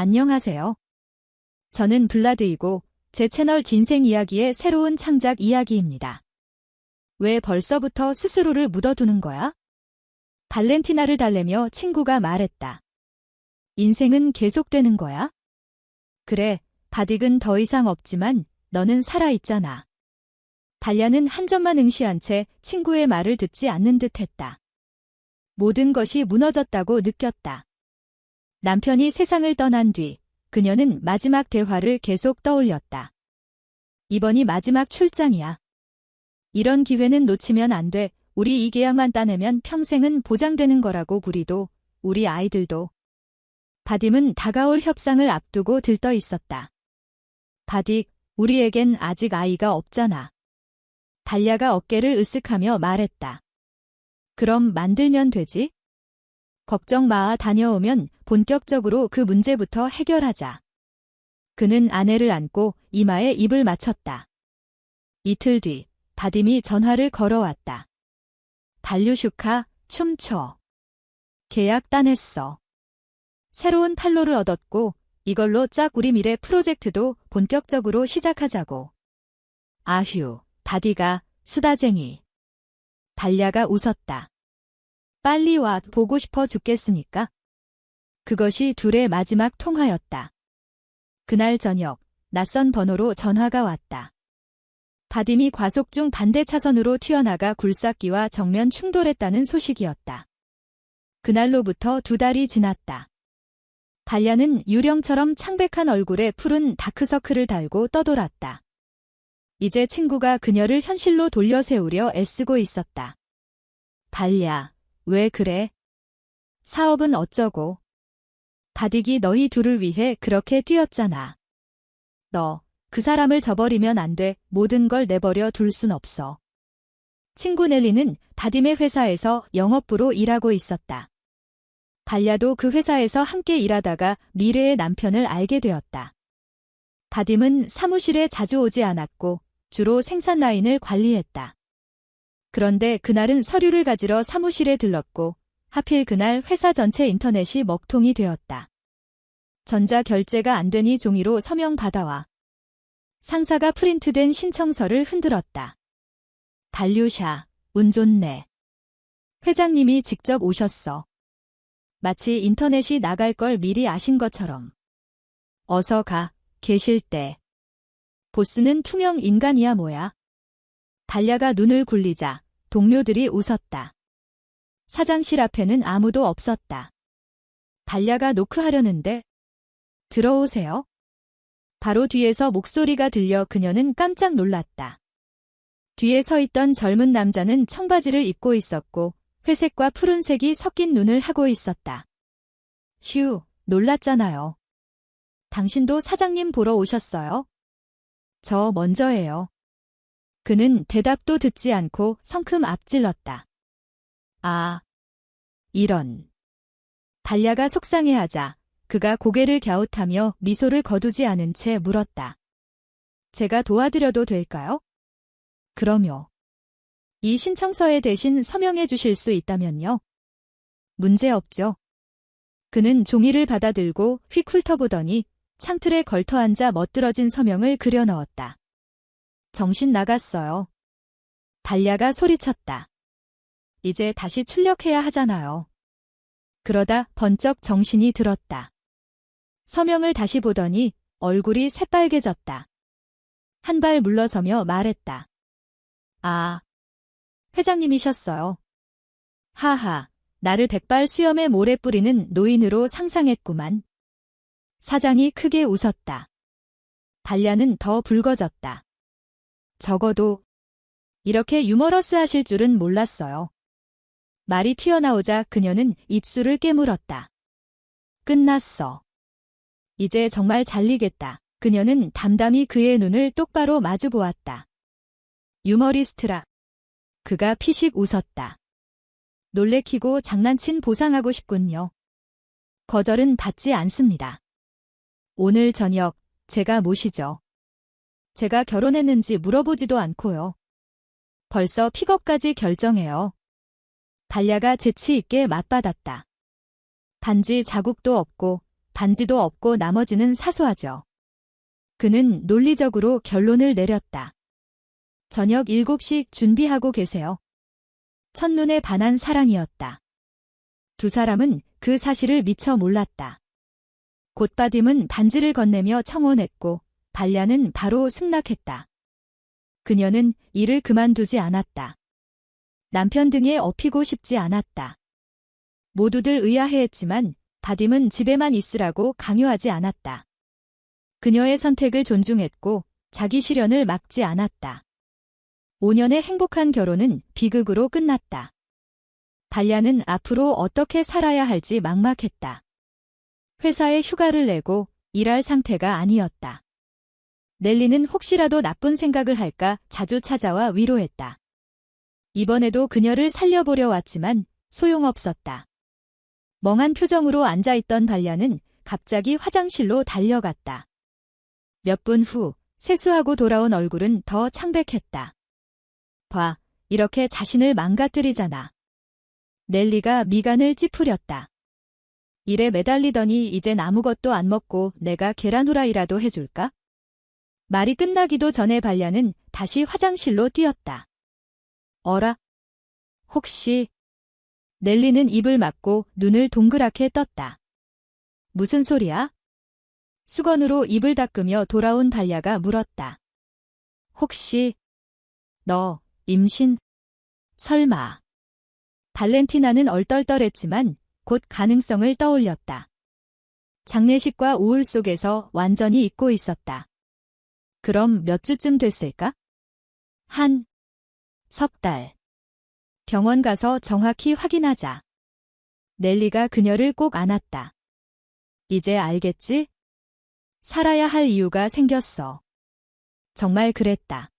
안녕하세요. 저는 블라드이고 제 채널 진생 이야기의 새로운 창작 이야기입니다. 왜 벌써부터 스스로를 묻어두는 거야? 발렌티나를 달래며 친구가 말했다. 인생은 계속되는 거야? 그래, 바딕은 더 이상 없지만 너는 살아있잖아. 발야는 한 점만 응시한 채 친구의 말을 듣지 않는 듯 했다. 모든 것이 무너졌다고 느꼈다. 남편이 세상을 떠난 뒤 그녀는 마지막 대화를 계속 떠올렸다. 이번이 마지막 출장이야. 이런 기회는 놓치면 안 돼. 우리 이 계약만 따내면 평생은 보장되는 거라고 우리도, 우리 아이들도. 바딤은 다가올 협상을 앞두고 들떠 있었다. 바딕, 우리에겐 아직 아이가 없잖아. 달야가 어깨를 으쓱하며 말했다. 그럼 만들면 되지? 걱정 마 다녀오면 본격적으로 그 문제부터 해결하자. 그는 아내를 안고 이마에 입을 맞췄다. 이틀 뒤 바딤이 전화를 걸어왔다. 발류슈카 춤춰. 계약 따냈어. 새로운 팔로를 얻었고 이걸로 짝 우리 미래 프로젝트도 본격적으로 시작하자고. 아휴, 바디가 수다쟁이. 발야가 웃었다. 빨리 와 보고 싶어 죽겠으니까. 그것이 둘의 마지막 통화였다. 그날 저녁 낯선 번호로 전화가 왔다. 바딤이 과속 중 반대 차선으로 튀어나가 굴삭기와 정면 충돌했다는 소식이었다. 그날로부터 두 달이 지났다. 발야는 유령처럼 창백한 얼굴에 푸른 다크서클을 달고 떠돌았다. 이제 친구가 그녀를 현실로 돌려세우려 애쓰고 있었다. 발야, 왜 그래? 사업은 어쩌고? 바딕이 너희 둘을 위해 그렇게 뛰었잖아. 너, 그 사람을 저버리면 안 돼. 모든 걸 내버려 둘 순 없어. 친구 넬리는 바딤의 회사에서 영업부로 일하고 있었다. 발야도 그 회사에서 함께 일하다가 미래의 남편을 알게 되었다. 바딤은 사무실에 자주 오지 않았고 주로 생산 라인을 관리했다. 그런데 그날은 서류를 가지러 사무실에 들렀고 하필 그날 회사 전체 인터넷이 먹통이 되었다. 전자 결제가 안 되니 종이로 서명 받아와. 상사가 프린트된 신청서를 흔들었다. 반류샤, 운 좋네. 회장님이 직접 오셨어. 마치 인터넷이 나갈 걸 미리 아신 것처럼. 어서 가, 계실 때. 보스는 투명 인간이야 뭐야. 달야가 눈을 굴리자 동료들이 웃었다. 사장실 앞에는 아무도 없었다. 달야가 노크하려는데 들어오세요. 바로 뒤에서 목소리가 들려 그녀는 깜짝 놀랐다. 뒤에 서 있던 젊은 남자는 청바지를 입고 있었고 회색과 푸른색이 섞인 눈을 하고 있었다. 휴, 놀랐잖아요. 당신도 사장님 보러 오셨어요? 저 먼저예요. 그는 대답도 듣지 않고 성큼 앞질렀다. 아, 이런. 달야가 속상해하자 그가 고개를 갸웃하며 미소를 거두지 않은 채 물었다. 제가 도와드려도 될까요? 그럼요. 이 신청서에 대신 서명해 주실 수 있다면요. 문제 없죠. 그는 종이를 받아들고 휙 훑어보더니 창틀에 걸터 앉아 멋들어진 서명을 그려 넣었다. 정신 나갔어요. 발야가 소리쳤다. 이제 다시 출력해야 하잖아요. 그러다 번쩍 정신이 들었다. 서명을 다시 보더니 얼굴이 새빨개졌다. 한 발 물러서며 말했다. 아, 회장님이셨어요. 하하, 나를 백발 수염에 모래 뿌리는 노인으로 상상했구만. 사장이 크게 웃었다. 발야는 더 붉어졌다. 적어도 이렇게 유머러스 하실 줄은 몰랐어요. 말이 튀어나오자 그녀는 입술을 깨물었다. 끝났어. 이제 정말 잘리겠다. 그녀는 담담히 그의 눈을 똑바로 마주 보았다. 유머리스트라. 그가 피식 웃었다. 놀래키고 장난친 보상하고 싶군요. 거절은 받지 않습니다. 오늘 저녁 제가 모시죠. 제가 결혼했는지 물어보지도 않고요. 벌써 픽업까지 결정해요. 달야가 재치 있게 맞받았다. 단지 자국도 없고 반지도 없고 나머지는 사소하죠. 그는 논리적으로 결론을 내렸다. 저녁 7시 준비하고 계세요. 첫눈에 반한 사랑이었다. 두 사람은 그 사실을 미처 몰랐다. 곧바딤은 반지를 건네며 청혼했고 발야는 바로 승낙했다. 그녀는 일을 그만두지 않았다. 남편 등에 업히고 싶지 않았다. 모두들 의아해했지만 바딤은 집에만 있으라고 강요하지 않았다. 그녀의 선택을 존중했고 자기 실현을 막지 않았다. 5년의 행복한 결혼은 비극으로 끝났다. 발야는 앞으로 어떻게 살아야 할지 막막했다. 회사에 휴가를 내고 일할 상태가 아니었다. 넬리는 혹시라도 나쁜 생각을 할까 자주 찾아와 위로했다. 이번에도 그녀를 살려보려 왔지만 소용없었다. 멍한 표정으로 앉아있던 발야는 갑자기 화장실로 달려갔다. 몇 분 후 세수하고 돌아온 얼굴은 더 창백했다. 봐, 이렇게 자신을 망가뜨리잖아. 넬리가 미간을 찌푸렸다. 일에 매달리더니 이젠 아무것도 안 먹고 내가 계란 후라이라도 해줄까? 말이 끝나기도 전에 발야는 다시 화장실로 뛰었다. 어라? 혹시 넬리는 입을 막고 눈을 동그랗게 떴다. 무슨 소리야? 수건으로 입을 닦으며 돌아온 발야가 물었다. 혹시 너 임신? 설마. 발렌티나는 얼떨떨했지만 곧 가능성을 떠올렸다. 장례식과 우울 속에서 완전히 잊고 있었다. 그럼 몇 주쯤 됐을까? 한, 석 달. 병원 가서 정확히 확인하자. 넬리가 그녀를 꼭 안았다. 이제 알겠지? 살아야 할 이유가 생겼어. 정말 그랬다.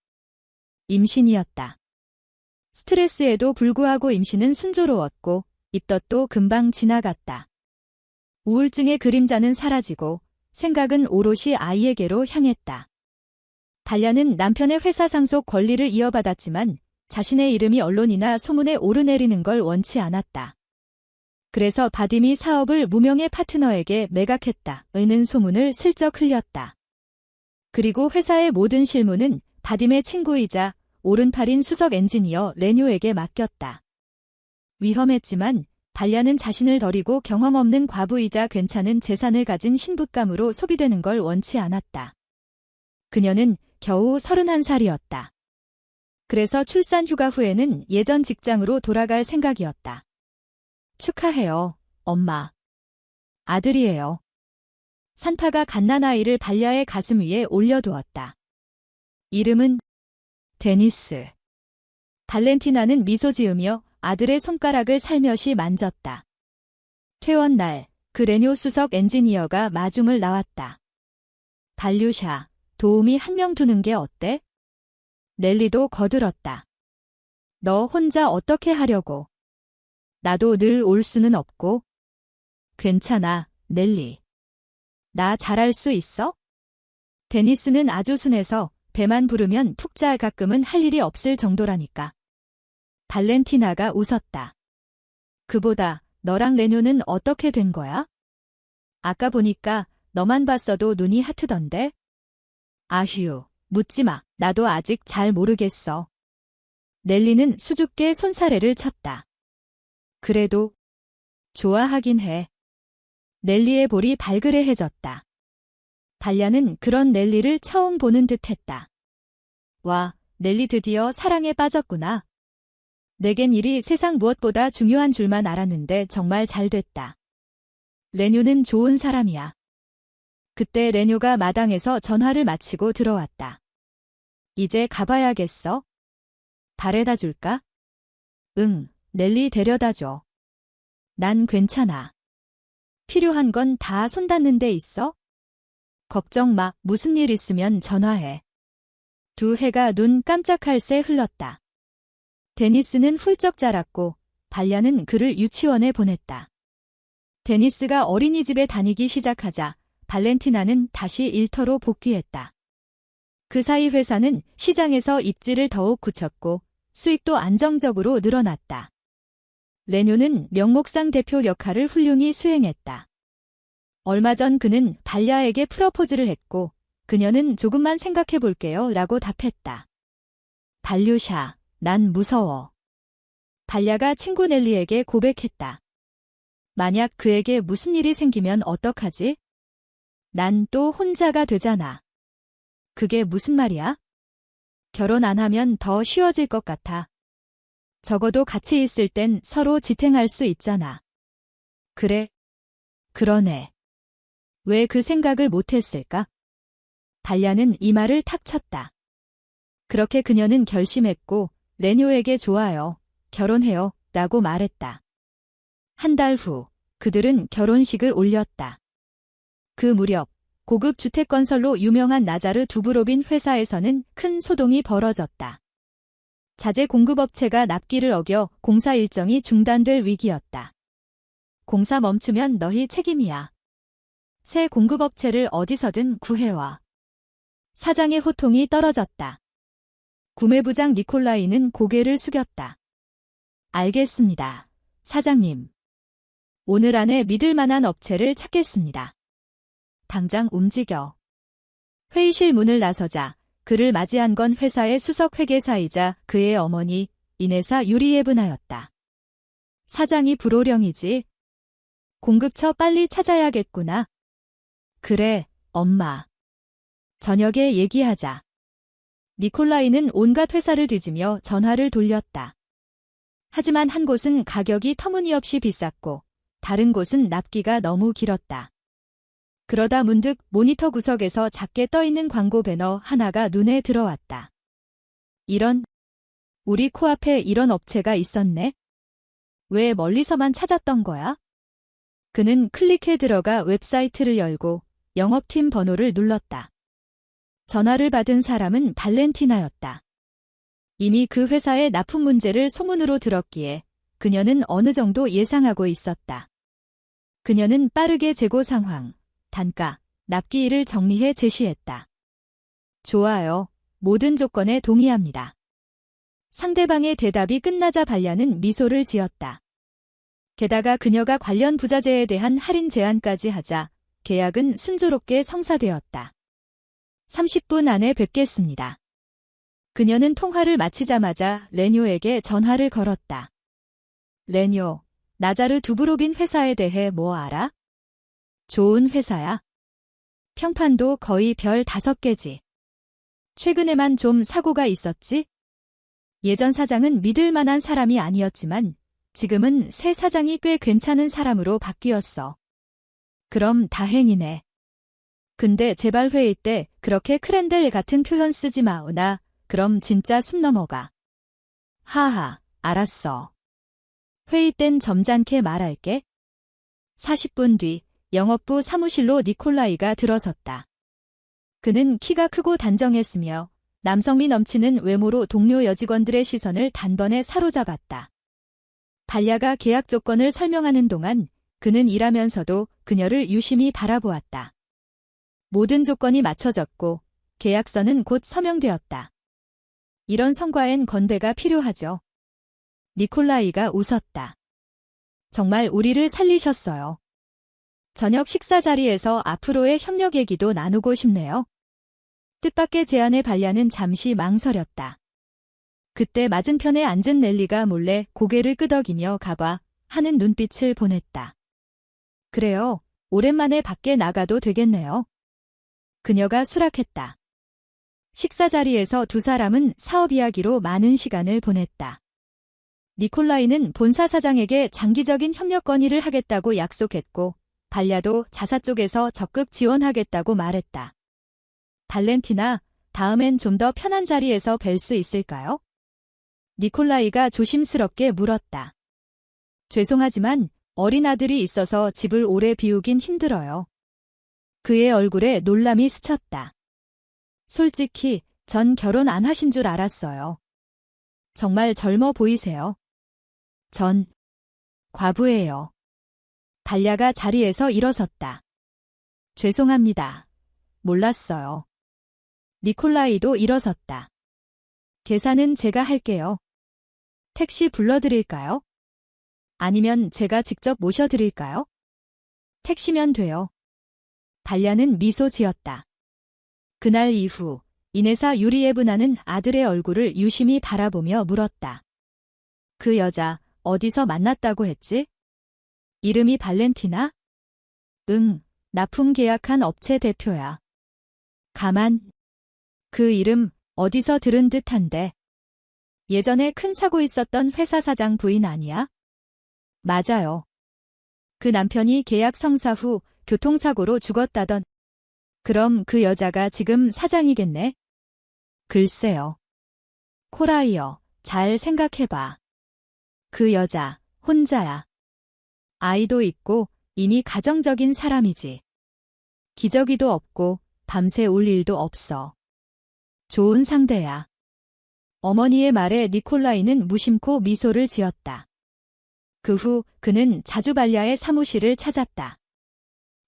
임신이었다. 스트레스에도 불구하고 임신은 순조로웠고 입덧도 금방 지나갔다. 우울증의 그림자는 사라지고 생각은 오롯이 아이에게로 향했다. 발야는 남편의 회사 상속 권리를 이어받았지만 자신의 이름이 언론이나 소문에 오르내리는 걸 원치 않았다. 그래서 바딤이 사업을 무명의 파트너에게 매각했다. 의는 소문을 슬쩍 흘렸다. 그리고 회사의 모든 실무는 바딤의 친구이자 오른팔인 수석 엔지니어 레뇨에게 맡겼다. 위험했지만 발야는 자신을 버리고 경험 없는 과부이자 괜찮은 재산을 가진 신부감으로 소비되는 걸 원치 않았다. 그녀는 겨우 31살이었다. 그래서 출산 휴가 후에는 예전 직장으로 돌아갈 생각이었다. 축하해요, 엄마. 아들이에요. 산타가 갓난아이를 발야의 가슴 위에 올려두었다. 이름은 데니스. 발렌티나는 미소 지으며 아들의 손가락을 살며시 만졌다. 퇴원 날, 그 레뇨 수석 엔지니어가 마중을 나왔다. 발류샤, 도움이 한명 두는 게 어때? 넬리도 거들었다. 너 혼자 어떻게 하려고? 나도 늘 올 수는 없고. 괜찮아, 넬리. 나 잘할 수 있어? 데니스는 아주 순해서 배만 부르면 푹자 가끔은 할 일이 없을 정도라니까. 발렌티나가 웃었다. 그보다 너랑 레뇨는 어떻게 된 거야? 아까 보니까 너만 봤어도 눈이 하트던데? 아휴, 묻지 마. 나도 아직 잘 모르겠어. 넬리는 수줍게 손사래를 쳤다. 그래도 좋아하긴 해. 넬리의 볼이 발그레해졌다. 발야는 그런 넬리를 처음 보는 듯 했다. 와, 넬리 드디어 사랑에 빠졌구나. 내겐 일이 세상 무엇보다 중요한 줄만 알았는데 정말 잘 됐다. 레뇨는 좋은 사람이야. 그때 레뇨가 마당에서 전화를 마치고 들어왔다. 이제 가봐야겠어? 바래다 줄까? 응, 넬리 데려다 줘. 난 괜찮아. 필요한 건 다 손 닿는 데 있어? 걱정 마, 무슨 일 있으면 전화해. 두 해가 눈 깜짝할 새 흘렀다. 데니스는 훌쩍 자랐고 발야는 그를 유치원에 보냈다. 데니스가 어린이집에 다니기 시작하자 발렌티나는 다시 일터로 복귀했다. 그 사이 회사는 시장에서 입지를 더욱 굳혔고 수익도 안정적으로 늘어났다. 레뇨는 명목상 대표 역할을 훌륭히 수행했다. 얼마 전 그는 발야에게 프러포즈를 했고 그녀는 조금만 생각해 볼게요 라고 답했다. 발류샤, 난 무서워. 발야가 친구 넬리에게 고백했다. 만약 그에게 무슨 일이 생기면 어떡하지? 난 또 혼자가 되잖아. 그게 무슨 말이야? 결혼 안 하면 더 쉬워질 것 같아. 적어도 같이 있을 땐 서로 지탱할 수 있잖아. 그래. 그러네. 왜 그 생각을 못했을까? 발야는 이 말을 탁 쳤다. 그렇게 그녀는 결심했고, 레뇨에게 좋아요. 결혼해요. 라고 말했다. 한 달 후, 그들은 결혼식을 올렸다. 그 무렵, 고급 주택건설로 유명한 나자르 두브로빈 회사에서는 큰 소동이 벌어졌다. 자재 공급업체가 납기를 어겨 공사 일정이 중단될 위기였다. 공사 멈추면 너희 책임이야. 새 공급업체를 어디서든 구해와. 사장의 호통이 떨어졌다. 구매부장 니콜라이는 고개를 숙였다. 알겠습니다. 사장님. 오늘 안에 믿을 만한 업체를 찾겠습니다. 당장 움직여. 회의실 문을 나서자 그를 맞이한 건 회사의 수석 회계사이자 그의 어머니 이내사 유리예분하였다. 사장이 불호령이지. 공급처 빨리 찾아야겠구나. 그래, 엄마. 저녁에 얘기하자. 니콜라이는 온갖 회사를 뒤지며 전화를 돌렸다. 하지만 한 곳은 가격이 터무니없이 비쌌고 다른 곳은 납기가 너무 길었다. 그러다 문득 모니터 구석에서 작게 떠있는 광고 배너 하나가 눈에 들어왔다. 이런, 우리 코앞에 이런 업체가 있었네? 왜 멀리서만 찾았던 거야? 그는 클릭해 들어가 웹사이트를 열고 영업팀 번호를 눌렀다. 전화를 받은 사람은 발렌티나였다. 이미 그 회사의 납품 문제를 소문으로 들었기에 그녀는 어느 정도 예상하고 있었다. 그녀는 빠르게 재고 상황, 단가, 납기일을 정리해 제시했다. 좋아요. 모든 조건에 동의합니다. 상대방의 대답이 끝나자 발야는 미소를 지었다. 게다가 그녀가 관련 부자재에 대한 할인 제한까지 하자 계약은 순조롭게 성사되었다. 30분 안에 뵙겠습니다. 그녀는 통화를 마치자마자 레뇨에게 전화를 걸었다. 레뇨, 나자르 두브로빈 회사에 대해 뭐 알아? 좋은 회사야. 평판도 거의 별 다섯 개지. 최근에만 좀 사고가 있었지? 예전 사장은 믿을 만한 사람이 아니었지만 지금은 새 사장이 꽤 괜찮은 사람으로 바뀌었어. 그럼 다행이네. 근데 재발 회의 때 그렇게 크랜델 같은 표현 쓰지 마오나 그럼 진짜 숨 넘어가. 하하, 알았어. 회의 땐 점잖게 말할게. 40분 뒤 영업부 사무실로 니콜라이가 들어섰다. 그는 키가 크고 단정했으며 남성미 넘치는 외모로 동료 여직원들의 시선을 단번에 사로잡았다. 발야가 계약 조건을 설명하는 동안 그는 일하면서도 그녀를 유심히 바라보았다. 모든 조건이 맞춰졌고 계약서는 곧 서명되었다. 이런 성과엔 건배가 필요하죠. 니콜라이가 웃었다. 정말 우리를 살리셨어요. 저녁 식사 자리에서 앞으로의 협력 얘기도 나누고 싶네요. 뜻밖의 제안에 발야는 잠시 망설였다. 그때 맞은편에 앉은 넬리가 몰래 고개를 끄덕이며 가봐 하는 눈빛을 보냈다. 그래요. 오랜만에 밖에 나가도 되겠네요. 그녀가 수락했다. 식사 자리에서 두 사람은 사업 이야기로 많은 시간을 보냈다. 니콜라이는 본사 사장에게 장기적인 협력 건의를 하겠다고 약속했고 발야도 자사 쪽에서 적극 지원하겠다고 말했다. 발렌티나, 다음엔 좀 더 편한 자리에서 뵐 수 있을까요? 니콜라이가 조심스럽게 물었다. 죄송하지만 어린 아들이 있어서 집을 오래 비우긴 힘들어요. 그의 얼굴에 놀람이 스쳤다. 솔직히 전 결혼 안 하신 줄 알았어요. 정말 젊어 보이세요. 전 과부예요. 발야가 자리에서 일어섰다. 죄송합니다. 몰랐어요. 니콜라이도 일어섰다. 계산은 제가 할게요. 택시 불러드릴까요? 아니면 제가 직접 모셔드릴까요? 택시면 돼요. 발야는 미소 지었다. 그날 이후 이내사 유리에브나는 아들의 얼굴을 유심히 바라보며 물었다. 그 여자 어디서 만났다고 했지? 이름이 발렌티나? 응, 납품 계약한 업체 대표야. 가만. 그 이름 어디서 들은 듯한데. 예전에 큰 사고 있었던 회사 사장 부인 아니야? 맞아요. 그 남편이 계약 성사 후 교통사고로 죽었다던. 그럼 그 여자가 지금 사장이겠네? 글쎄요. 코라이어, 잘 생각해봐. 그 여자, 혼자야. 아이도 있고 이미 가정적인 사람이지. 기저귀도 없고 밤새 울 일도 없어. 좋은 상대야. 어머니의 말에 니콜라이는 무심코 미소를 지었다. 그 후 그는 자주 발야의 사무실을 찾았다.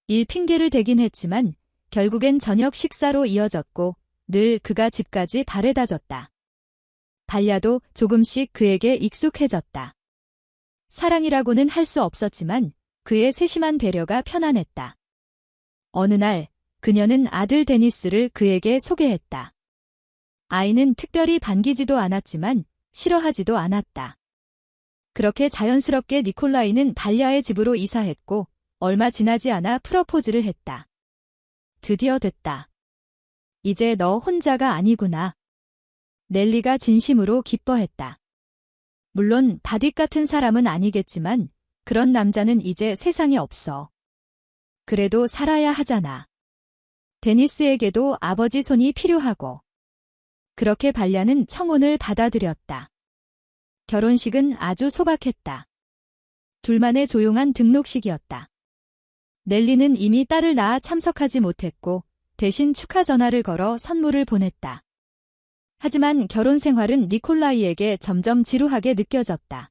일 핑계를 대긴 했지만 결국엔 저녁 식사로 이어졌고 늘 그가 집까지 바래다 줬다. 발야도 조금씩 그에게 익숙해졌다. 사랑이라고는 할 수 없었지만 그의 세심한 배려가 편안했다. 어느 날 그녀는 아들 데니스를 그에게 소개했다. 아이는 특별히 반기지도 않았지만 싫어하지도 않았다. 그렇게 자연스럽게 니콜라이는 발야의 집으로 이사했고 얼마 지나지 않아 프러포즈를 했다. 드디어 됐다. 이제 너 혼자가 아니구나. 넬리가 진심으로 기뻐했다. 물론 바딕 같은 사람은 아니겠지만 그런 남자는 이제 세상에 없어. 그래도 살아야 하잖아. 데니스에게도 아버지 손이 필요하고. 그렇게 발야는 청혼을 받아들였다. 결혼식은 아주 소박했다. 둘만의 조용한 등록식이었다. 넬리는 이미 딸을 낳아 참석하지 못했고 대신 축하 전화를 걸어 선물을 보냈다. 하지만 결혼 생활은 니콜라이에게 점점 지루하게 느껴졌다.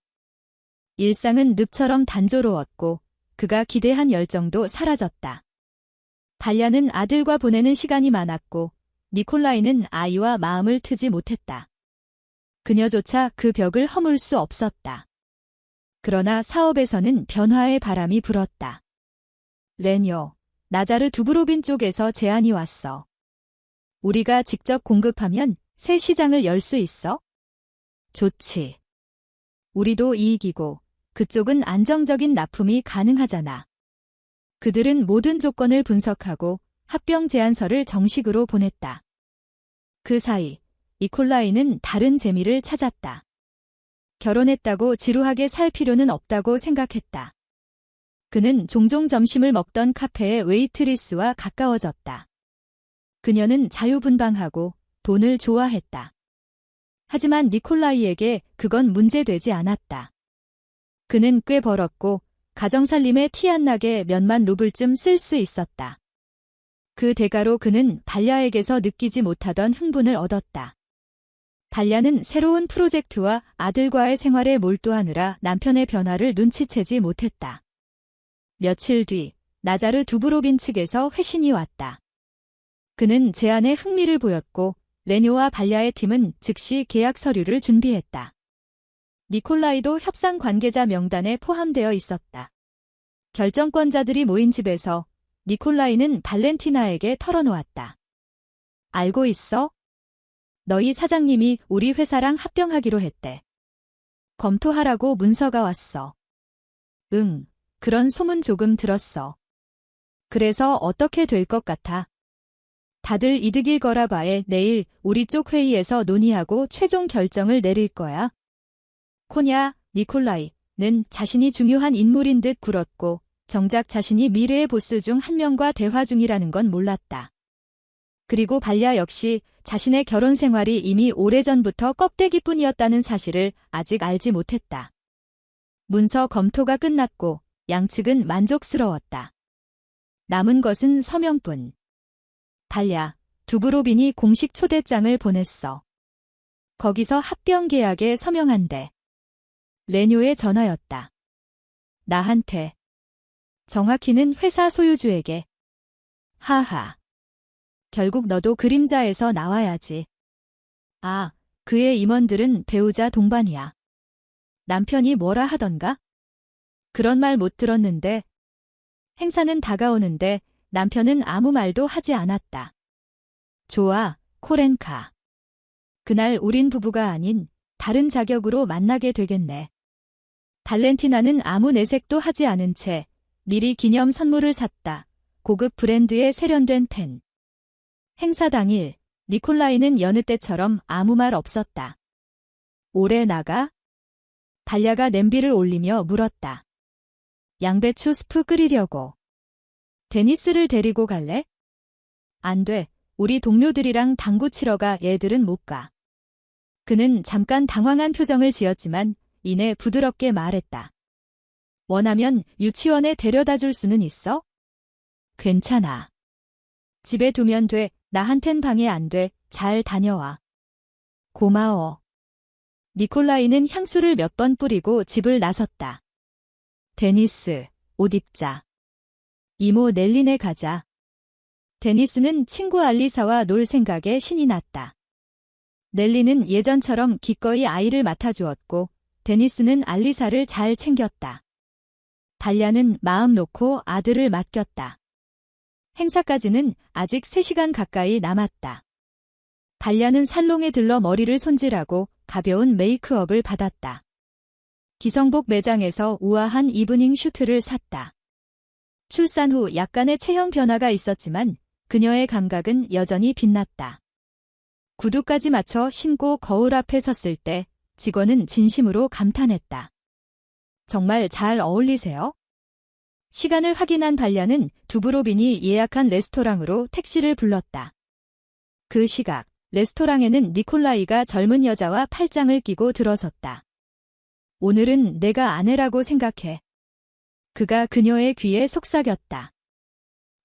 일상은 늪처럼 단조로웠고 그가 기대한 열정도 사라졌다. 발야는 아들과 보내는 시간이 많았고 니콜라이는 아이와 마음을 트지 못했다. 그녀조차 그 벽을 허물 수 없었다. 그러나 사업에서는 변화의 바람이 불었다. 레뇨, 나자르 두브로빈 쪽에서 제안이 왔어. 우리가 직접 공급하면 새 시장을 열 수 있어? 좋지. 우리도 이익이고 그쪽은 안정적인 납품이 가능하잖아. 그들은 모든 조건을 분석하고 합병 제안서를 정식으로 보냈다. 그 사이 이콜라이는 다른 재미를 찾았다. 결혼했다고 지루하게 살 필요는 없다고 생각했다. 그는 종종 점심을 먹던 카페의 웨이트리스와 가까워졌다. 그녀는 자유분방하고 돈을 좋아했다. 하지만 니콜라이에게 그건 문제되지 않았다. 그는 꽤 벌었고 가정살림에 티 안 나게 몇만 루블쯤 쓸 수 있었다. 그 대가로 그는 발야에게서 느끼지 못하던 흥분을 얻었다. 발야는 새로운 프로젝트와 아들과의 생활에 몰두하느라 남편의 변화를 눈치채지 못했다. 며칠 뒤 나자르 두브로빈 측에서 회신이 왔다. 그는 제안에 흥미를 보였고 레뇨와 발야의 팀은 즉시 계약 서류를 준비했다. 니콜라이도 협상 관계자 명단에 포함되어 있었다. 결정권자들이 모인 집에서 니콜라이는 발렌티나에게 털어놓았다. 알고 있어? 너희 사장님이 우리 회사랑 합병하기로 했대. 검토하라고 문서가 왔어. 응, 그런 소문 조금 들었어. 그래서 어떻게 될 것 같아? 다들 이득일 거라 봐에 내일 우리 쪽 회의에서 논의하고 최종 결정을 내릴 거야. 코냐, 니콜라이는 자신이 중요한 인물인 듯 굴었고 정작 자신이 미래의 보스 중 한 명과 대화 중이라는 건 몰랐다. 그리고 발야 역시 자신의 결혼 생활이 이미 오래전부터 껍데기뿐이었다는 사실을 아직 알지 못했다. 문서 검토가 끝났고 양측은 만족스러웠다. 남은 것은 서명뿐. 발야, 두브로빈이 공식 초대장을 보냈어. 거기서 합병 계약에 서명한대. 레뇨의 전화였다. 나한테. 정확히는 회사 소유주에게. 하하. 결국 너도 그림자에서 나와야지. 아, 그의 임원들은 배우자 동반이야. 남편이 뭐라 하던가? 그런 말 못 들었는데 행사는 다가오는데 남편은 아무 말도 하지 않았다. 좋아, 코렌카. 그날 우린 부부가 아닌 다른 자격으로 만나게 되겠네. 발렌티나는 아무 내색도 하지 않은 채 미리 기념 선물을 샀다. 고급 브랜드의 세련된 펜. 행사 당일 니콜라이는 여느 때처럼 아무 말 없었다. 오래 나가? 발야가 냄비를 올리며 물었다. 양배추 스프 끓이려고. 데니스를 데리고 갈래? 안 돼. 우리 동료들이랑 당구 치러 가 애들은 못 가. 그는 잠깐 당황한 표정을 지었지만 이내 부드럽게 말했다. 원하면 유치원에 데려다 줄 수는 있어? 괜찮아. 집에 두면 돼. 나한텐 방해 안 돼. 잘 다녀와. 고마워. 니콜라이는 향수를 몇 번 뿌리고 집을 나섰다. 데니스, 옷 입자. 이모 넬린에 가자. 데니스는 친구 알리사와 놀 생각에 신이 났다. 넬리는 예전처럼 기꺼이 아이를 맡아주었고, 데니스는 알리사를 잘 챙겼다. 발야는 마음 놓고 아들을 맡겼다. 행사까지는 아직 3시간 가까이 남았다. 발야는 살롱에 들러 머리를 손질하고 가벼운 메이크업을 받았다. 기성복 매장에서 우아한 이브닝 슈트를 샀다. 출산 후 약간의 체형 변화가 있었지만 그녀의 감각은 여전히 빛났다. 구두까지 맞춰 신고 거울 앞에 섰을 때 직원은 진심으로 감탄했다. 정말 잘 어울리세요? 시간을 확인한 발야는 두브로빈이 예약한 레스토랑으로 택시를 불렀다. 그 시각, 레스토랑에는 니콜라이가 젊은 여자와 팔짱을 끼고 들어섰다. 오늘은 내가 아내라고 생각해. 그가 그녀의 귀에 속삭였다.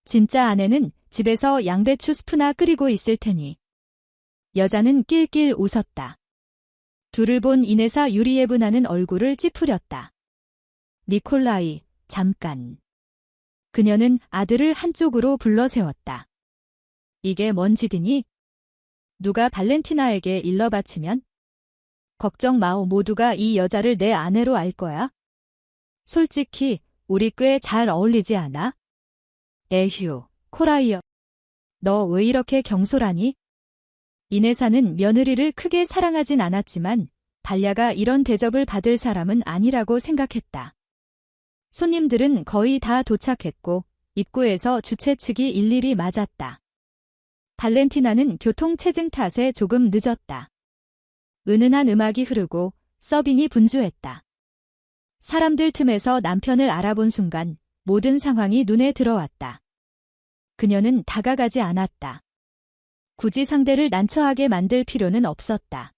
진짜 아내는 집에서 양배추 스프나 끓이고 있을 테니. 여자는 낄낄 웃었다. 둘을 본 이내사 유리예분하는 얼굴을 찌푸렸다. 니콜라이, 잠깐. 그녀는 아들을 한쪽으로 불러 세웠다. 이게 뭔 짓이니? 누가 발렌티나에게 일러 바치면? 걱정 마오 모두가 이 여자를 내 아내로 알 거야. 솔직히 우리 꽤 잘 어울리지 않아? 에휴, 코라이어. 너 왜 이렇게 경솔하니? 이내사는 며느리를 크게 사랑하진 않았지만 발야가 이런 대접을 받을 사람은 아니라고 생각했다. 손님들은 거의 다 도착했고 입구에서 주최 측이 일일이 맞았다. 발렌티나는 교통체증 탓에 조금 늦었다. 은은한 음악이 흐르고 서빙이 분주했다. 사람들 틈에서 남편을 알아본 순간 모든 상황이 눈에 들어왔다. 그녀는 다가가지 않았다. 굳이 상대를 난처하게 만들 필요는 없었다.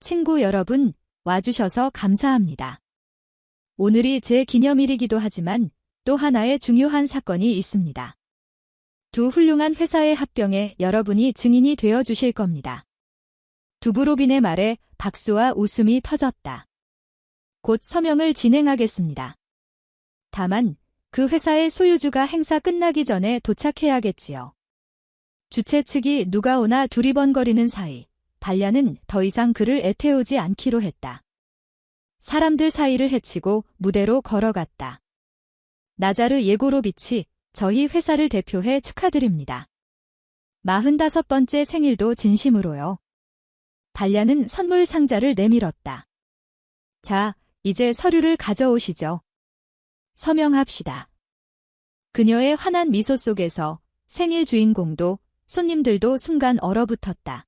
친구 여러분, 와주셔서 감사합니다. 오늘이 제 기념일이기도 하지만 또 하나의 중요한 사건이 있습니다. 두 훌륭한 회사의 합병에 여러분이 증인이 되어 주실 겁니다. 두브로빈의 말에 박수와 웃음이 터졌다. 곧 서명을 진행하겠습니다. 다만 그 회사의 소유주가 행사 끝나기 전에 도착해야겠지요. 주최 측이 누가 오나 두리번거리는 사이 발야는 더 이상 그를 애태우지 않기로 했다. 사람들 사이를 헤치고 무대로 걸어갔다. 나자르 예고로비치 저희 회사를 대표해 축하드립니다. 45번째 생일도 진심으로요. 발야는 선물 상자를 내밀었다. 자, 이제 서류를 가져오시죠. 서명합시다. 그녀의 환한 미소 속에서 생일 주인공도 손님들도 순간 얼어붙었다.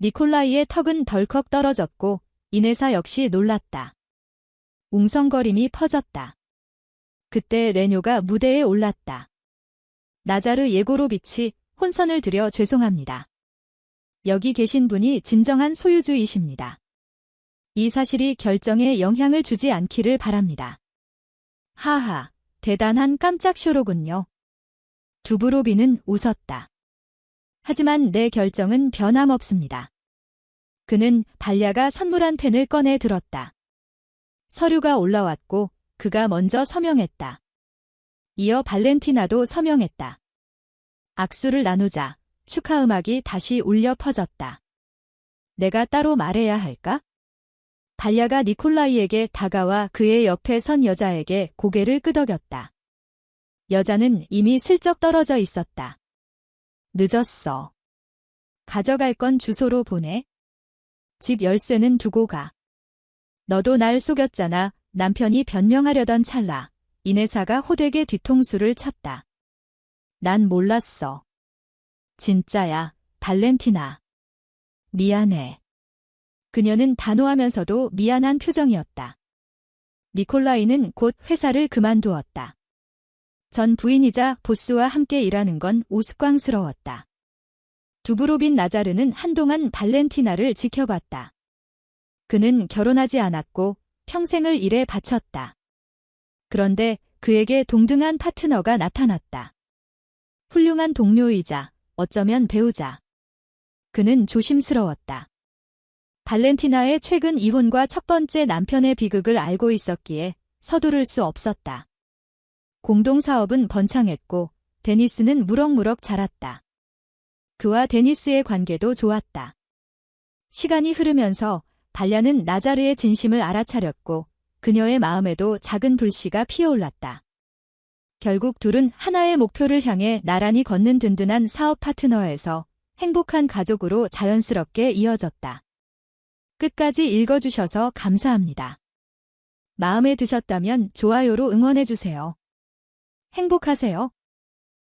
니콜라이의 턱은 덜컥 떨어졌고 이내사 역시 놀랐다. 웅성거림이 퍼졌다. 그때 레뇨가 무대에 올랐다. 나자르 예고로비치 혼선을 드려 죄송합니다. 여기 계신 분이 진정한 소유주이십니다. 이 사실이 결정에 영향을 주지 않기를 바랍니다. 하하, 대단한 깜짝 쇼로군요. 두브로비는 웃었다. 하지만 내 결정은 변함없습니다. 그는 발야가 선물한 펜을 꺼내 들었다. 서류가 올라왔고 그가 먼저 서명했다. 이어 발렌티나도 서명했다. 악수를 나누자 축하 음악이 다시 울려 퍼졌다. 내가 따로 말해야 할까? 발야가 니콜라이에게 다가와 그의 옆에 선 여자에게 고개를 끄덕였다. 여자는 이미 슬쩍 떨어져 있었다. 늦었어. 가져갈 건 주소로 보내. 집 열쇠는 두고 가. 너도 날 속였잖아. 남편이 변명하려던 찰나. 이내사가 호되게 뒤통수를 쳤다. 난 몰랐어. 진짜야, 발렌티나. 미안해. 그녀는 단호하면서도 미안한 표정이었다. 니콜라이는 곧 회사를 그만두었다. 전 부인이자 보스와 함께 일하는 건 우스꽝스러웠다. 두브로빈 나자르는 한동안 발렌티나를 지켜봤다. 그는 결혼하지 않았고 평생을 일에 바쳤다. 그런데 그에게 동등한 파트너가 나타났다. 훌륭한 동료이자 어쩌면 배우자. 그는 조심스러웠다. 발렌티나의 최근 이혼과 첫 번째 남편의 비극을 알고 있었기에 서두를 수 없었다. 공동사업은 번창했고 데니스는 무럭무럭 자랐다. 그와 데니스의 관계도 좋았다. 시간이 흐르면서 발야는 나자르의 진심을 알아차렸고 그녀의 마음에도 작은 불씨가 피어올랐다. 결국 둘은 하나의 목표를 향해 나란히 걷는 든든한 사업 파트너에서 행복한 가족으로 자연스럽게 이어졌다. 끝까지 읽어주셔서 감사합니다. 마음에 드셨다면 좋아요로 응원해주세요. 행복하세요.